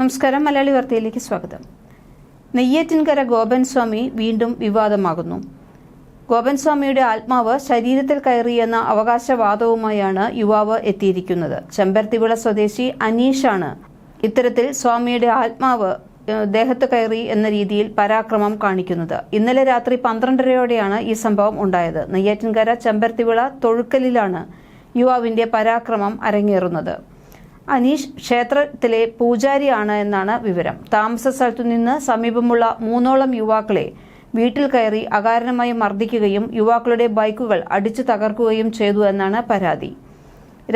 നമസ്കാരം മലയാളി വാർത്തയിലേക്ക് സ്വാഗതം. നെയ്യാറ്റിൻകര ഗോപൻ സ്വാമി വീണ്ടും വിവാദമാകുന്നു. ഗോപൻ സ്വാമിയുടെ ആത്മാവ് ശരീരത്തിൽ കയറിയെന്ന അവകാശവാദവുമായാണ് യുവാവ് എത്തിയിരിക്കുന്നത്. ചെമ്പരത്തിവിള സ്വദേശി അനീഷാണ് ഇത്തരത്തിൽ സ്വാമിയുടെ ആത്മാവ് ദേഹത്ത് കയറി എന്ന രീതിയിൽ പരാക്രമം കാണിക്കുന്നത്. ഇന്നലെ രാത്രി പന്ത്രണ്ടരയോടെയാണ് ഈ സംഭവം ഉണ്ടായത്. നെയ്യാറ്റിൻകര ചെമ്പരത്തിവിള തൊഴുക്കലിലാണ് യുവാവിന്റെ പരാക്രമം അരങ്ങേറുന്നത്. അനീഷ് ക്ഷേത്രത്തിലെ പൂജാരിയാണ് എന്നാണ് വിവരം. താമസ സ്ഥലത്തു നിന്ന് സമീപമുള്ള മൂന്നോളം യുവാക്കളെ വീട്ടിൽ കയറി അകാരണമായി മർദ്ദിക്കുകയും യുവാക്കളുടെ ബൈക്കുകൾ അടിച്ചു തകർക്കുകയും ചെയ്തു എന്നാണ് പരാതി.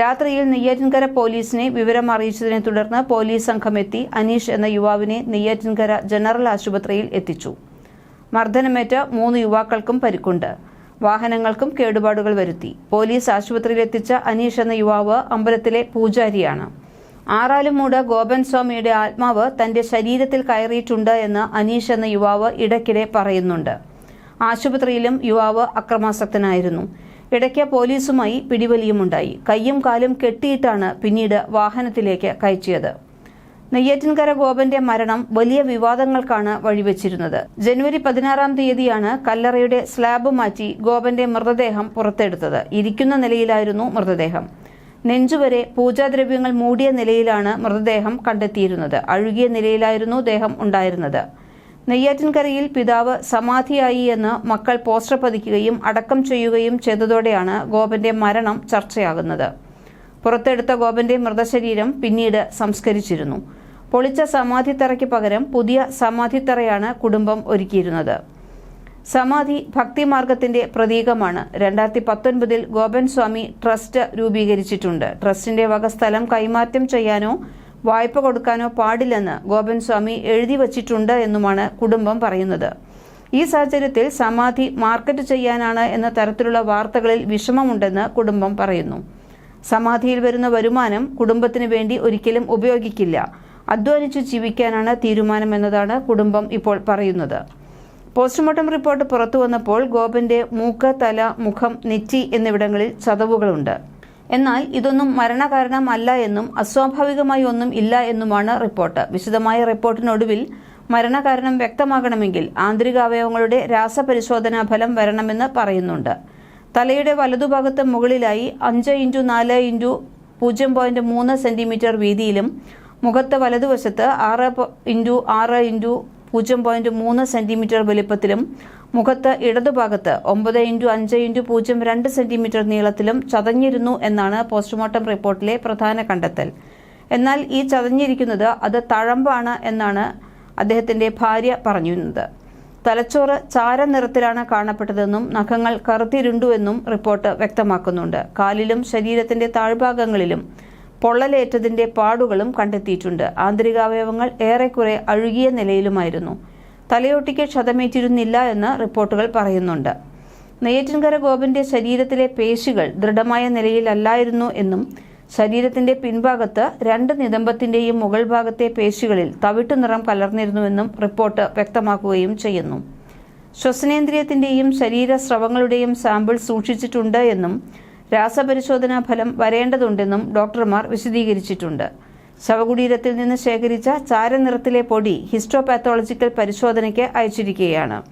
രാത്രിയിൽ നെയ്യാറ്റിൻകര പോലീസിനെ വിവരം അറിയിച്ചതിനെ തുടർന്ന് പോലീസ് സംഘം എത്തി അനീഷ് എന്ന യുവാവിനെ നെയ്യാറ്റിൻകര ജനറൽ ആശുപത്രിയിൽ എത്തിച്ചു. മർദ്ദനമേറ്റ മൂന്ന് യുവാക്കൾക്കും പരിക്കുണ്ട്. വാഹനങ്ങൾക്കും കേടുപാടുകൾ വരുത്തി. പോലീസ് ആശുപത്രിയിലെത്തിച്ച അനീഷ് എന്ന യുവാവ് അമ്പലത്തിലെ പൂജാരിയാണ്. ആറാലുമൂട് ഗോപൻ സ്വാമിയുടെ ആത്മാവ് തന്റെ ശരീരത്തിൽ കയറിയിട്ടുണ്ട് എന്ന് അനീഷ് എന്ന യുവാവ് ഇടയ്ക്കിടെ പറയുന്നുണ്ട്. ആശുപത്രിയിലും യുവാവ് അക്രമാസക്തനായിരുന്നു. ഇടയ്ക്ക് പോലീസുമായി പിടിവലിയുമുണ്ടായി. കയ്യും കാലും കെട്ടിയിട്ടാണ് പിന്നീട് വാഹനത്തിലേക്ക് കയറ്റിയത്. നെയ്യാറ്റിൻകര ഗോപന്റെ മരണം വലിയ വിവാദങ്ങൾക്കാണ് വഴിവെച്ചിരുന്നത്. ജനുവരി പതിനാറാം തീയതിയാണ് കല്ലറയുടെ സ്ലാബ് മാറ്റി ഗോപന്റെ മൃതദേഹം പുറത്തെടുത്തത്. ഇരിക്കുന്ന നിലയിലായിരുന്നു മൃതദേഹം. നെഞ്ചുവരെ പൂജാദ്രവ്യങ്ങൾ മൂടിയ നിലയിലാണ് മൃതദേഹം കണ്ടെത്തിയിരുന്നത്. അഴുകിയ നിലയിലായിരുന്നു ദേഹം ഉണ്ടായിരുന്നത്. നെയ്യാറ്റിൻകരയിൽ പിതാവ് സമാധിയായി എന്ന് മക്കൾ പോസ്റ്റർ പതിക്കുകയും അടക്കം ചെയ്യുകയും ചെയ്തതോടെയാണ് ഗോപന്റെ മരണം ചർച്ചയാകുന്നത്. പുറത്തെടുത്ത ഗോപന്റെ മൃതശരീരം പിന്നീട് സംസ്കരിച്ചിരുന്നു. പൊളിച്ച സമാധിത്തറയ്ക്ക് പകരം പുതിയ സമാധിത്തറയാണ് കുടുംബം ഒരുക്കിയിരുന്നത്. സമാധി ഭക്തിമാർഗത്തിന്റെ പ്രതീകമാണ്. രണ്ടായിരത്തി പത്തൊൻപതിൽ ഗോപൻ സ്വാമി ട്രസ്റ്റ് രൂപീകരിച്ചിട്ടുണ്ട്. ട്രസ്റ്റിന്റെ വക സ്ഥലം കൈമാറ്റം ചെയ്യാനോ വായ്പ കൊടുക്കാനോ പാടില്ലെന്ന് ഗോപൻ സ്വാമി എഴുതി വച്ചിട്ടുണ്ട് എന്നുമാണ് കുടുംബം പറയുന്നത്. ഈ സാഹചര്യത്തിൽ സമാധി മാർക്കറ്റ് ചെയ്യാനാണ് എന്ന തരത്തിലുള്ള വാർത്തകളിൽ വിഷമമുണ്ടെന്ന് കുടുംബം പറയുന്നു. സമാധിയിൽ വരുന്ന വരുമാനം കുടുംബത്തിന് വേണ്ടി ഒരിക്കലും ഉപയോഗിക്കില്ല. അധ്വാനിച്ചു ജീവിക്കാനാണ് തീരുമാനമെന്നതാണ് കുടുംബം ഇപ്പോൾ പറയുന്നത്. പോസ്റ്റ്മോർട്ടം റിപ്പോർട്ട് പുറത്തു വന്നപ്പോൾ ഗോപന്റെ മൂക്ക് തല മുഖം നെറ്റി എന്നിവിടങ്ങളിൽ ചതവുകളുണ്ട്. എന്നാൽ ഇതൊന്നും മരണകാരണമല്ല എന്നും അസ്വാഭാവികമായി ഒന്നും ഇല്ല എന്നുമാണ് റിപ്പോർട്ട്. വിശദമായ റിപ്പോർട്ടിനൊടുവിൽ മരണകാരണം വ്യക്തമാകണമെങ്കിൽ ആന്തരികാവയവങ്ങളുടെ രാസപരിശോധനാ ഫലം വരണമെന്ന് പറയുന്നുണ്ട്. തലയുടെ വലതുഭാഗത്ത് മുകളിലായി അഞ്ച് ഇന്റു നാല് ഇന്റു പൂജ്യം പോയിന്റ് മൂന്ന് സെന്റിമീറ്റർ വീതിയിലും മുഖത്ത് വലതുവശത്ത് ആറ് ഇഞ്ചു ആറ് ഇന്റു പൂജ്യം പോയിന്റ് മൂന്ന് സെന്റിമീറ്റർ വലിപ്പത്തിലും മുഖത്ത് ഇടതുഭാഗത്ത് ഒമ്പത് ഇന്റു അഞ്ച് ഇന്റു പൂജ്യം രണ്ട് സെന്റിമീറ്റർ നീളത്തിലും ചതഞ്ഞിരുന്നു എന്നാണ് പോസ്റ്റ്മോർട്ടം റിപ്പോർട്ടിലെ പ്രധാന കണ്ടെത്തൽ. എന്നാൽ ഈ ചതഞ്ഞിരിക്കുന്നത് അത് തഴമ്പാണ് എന്നാണ് അദ്ദേഹത്തിന്റെ ഭാര്യ പറഞ്ഞിരുന്നത്. തലച്ചോറ് ചാര നിറത്തിലാണ് കാണപ്പെട്ടതെന്നും നഖങ്ങൾ കറുത്തിരുണ്ടുവെന്നും റിപ്പോർട്ട് വ്യക്തമാക്കുന്നുണ്ട്. കാലിലും ശരീരത്തിന്റെ താഴ്ഭാഗങ്ങളിലും പൊള്ളലേറ്റതിന്റെ പാടുകളും കണ്ടെത്തിയിട്ടുണ്ട്. ആന്തരികാവയവങ്ങൾ ഏറെക്കുറെ അഴുകിയ നിലയിലുമായിരുന്നു. തലയോട്ടിക്ക് ക്ഷതമേറ്റിരുന്നില്ല എന്ന് റിപ്പോർട്ടുകൾ പറയുന്നുണ്ട്. നെയ്യറ്റിൻകര ഗോപന്റെ ശരീരത്തിലെ പേശികൾ ദൃഢമായ നിലയിലല്ലായിരുന്നു എന്നും ശരീരത്തിന്റെ പിൻഭാഗത്ത് രണ്ട് നിതംബത്തിന്റെയും മുകൾ ഭാഗത്തെ പേശികളിൽ തവിട്ടു നിറം കലർന്നിരുന്നുവെന്നും റിപ്പോർട്ട് വ്യക്തമാക്കുകയും ചെയ്യുന്നു. ശ്വസനേന്ദ്രിയത്തിന്റെയും ശരീരസ്രവങ്ങളുടെയും സാമ്പിൾ സൂക്ഷിച്ചിട്ടുണ്ട് എന്നും രാസപരിശോധനാ ഫലം വരേണ്ടതുണ്ടെന്നും ഡോക്ടർമാർ വിശദീകരിച്ചിട്ടുണ്ട്. ശവകുടീരത്തിൽ നിന്ന് ശേഖരിച്ച ചാരനിറത്തിലെ പൊടി ഹിസ്റ്റോപാത്തോളജിക്കൽ പരിശോധനയ്ക്ക് അയച്ചിരിക്കുകയാണ്.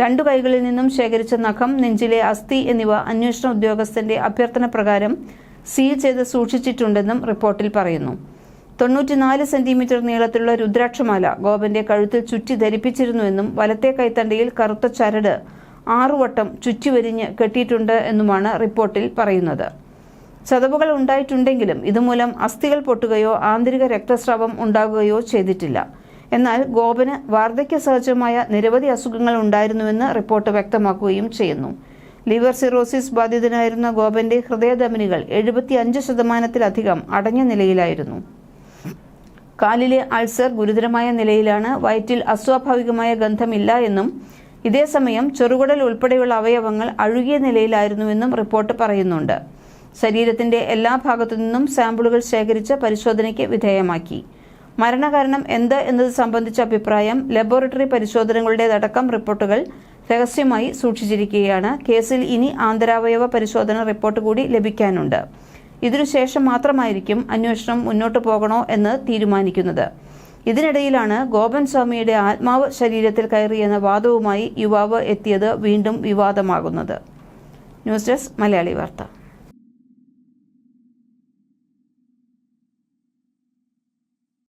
രണ്ടു കൈകളിൽ നിന്നും ശേഖരിച്ച നഖം നെഞ്ചിലെ അസ്ഥി എന്നിവ അന്വേഷണ ഉദ്യോഗസ്ഥന്റെ അഭ്യർത്ഥന പ്രകാരം സീൽ ചെയ്ത് സൂക്ഷിച്ചിട്ടുണ്ടെന്നും റിപ്പോർട്ടിൽ പറയുന്നു. തൊണ്ണൂറ്റിനാല് സെന്റിമീറ്റർ നീളത്തിലുള്ള രുദ്രാക്ഷമാല ഗോപന്റെ കഴുത്തിൽ ചുറ്റി ധരിപ്പിച്ചിരുന്നുവെന്നും വലത്തെ കൈത്തണ്ടയിൽ കറുത്ത ചരട് ആറുവട്ടം ചുറ്റിവരിഞ്ഞ് കെട്ടിയിട്ടുണ്ട് എന്നുമാണ് റിപ്പോർട്ടിൽ പറയുന്നത്. ചതവുകൾ ഉണ്ടായിട്ടുണ്ടെങ്കിലും ഇതുമൂലം അസ്ഥികൾ പൊട്ടുകയോ ആന്തരിക രക്തസ്രാവം ഉണ്ടാകുകയോ ചെയ്തിട്ടില്ല. എന്നാൽ ഗോപന് വാർദ്ധക്യ സഹജമായ നിരവധി അസുഖങ്ങൾ ഉണ്ടായിരുന്നുവെന്ന് റിപ്പോർട്ട് വ്യക്തമാക്കുകയും ചെയ്യുന്നു. ലിവർ സിറോസിസ് ബാധിതനായിരുന്ന ഗോപന്റെ ഹൃദയധമനികൾ എഴുപത്തിയഞ്ച് ശതമാനത്തിലധികം അടഞ്ഞ നിലയിലായിരുന്നു. കാലിലെ അൾസർ ഗുരുതരമായ നിലയിലാണ് വയറ്റിൽ അസ്വാഭാവികമായ ഗന്ധമില്ല എന്നും ഇതേസമയം ചെറുകുടൽ ഉൾപ്പെടെയുള്ള അവയവങ്ങൾ അഴുകിയ നിലയിലായിരുന്നുവെന്നും റിപ്പോർട്ട് പറയുന്നുണ്ട്. ശരീരത്തിന്റെ എല്ലാ ഭാഗത്തു നിന്നും സാമ്പിളുകൾ ശേഖരിച്ച് പരിശോധനയ്ക്ക് വിധേയമാക്കി. മരണകാരണം എന്ത് എന്നത് സംബന്ധിച്ച അഭിപ്രായം ലബോറട്ടറി പരിശോധനകളുടേതടക്കം റിപ്പോർട്ടുകൾ രഹസ്യമായി സൂക്ഷിച്ചിരിക്കുകയാണ്. കേസിൽ ഇനി ആന്തരാവയവ പരിശോധന റിപ്പോർട്ട് കൂടി ലഭിക്കാനുണ്ട്. ഇതിനുശേഷം മാത്രമായിരിക്കും അന്വേഷണം മുന്നോട്ട് പോകണോ എന്ന് തീരുമാനിക്കുന്നത്. ഇതിനിടയിലാണ് ഗോപൻ സ്വാമിയുടെ ആത്മാവ് ശരീരത്തിൽ കയറിയെന്ന വാദവുമായി യുവാവ് എത്തിയത് വീണ്ടും വിവാദമാകുന്നത്. ന്യൂസ് ഡെസ്ക് മലയാളി വാർത്ത.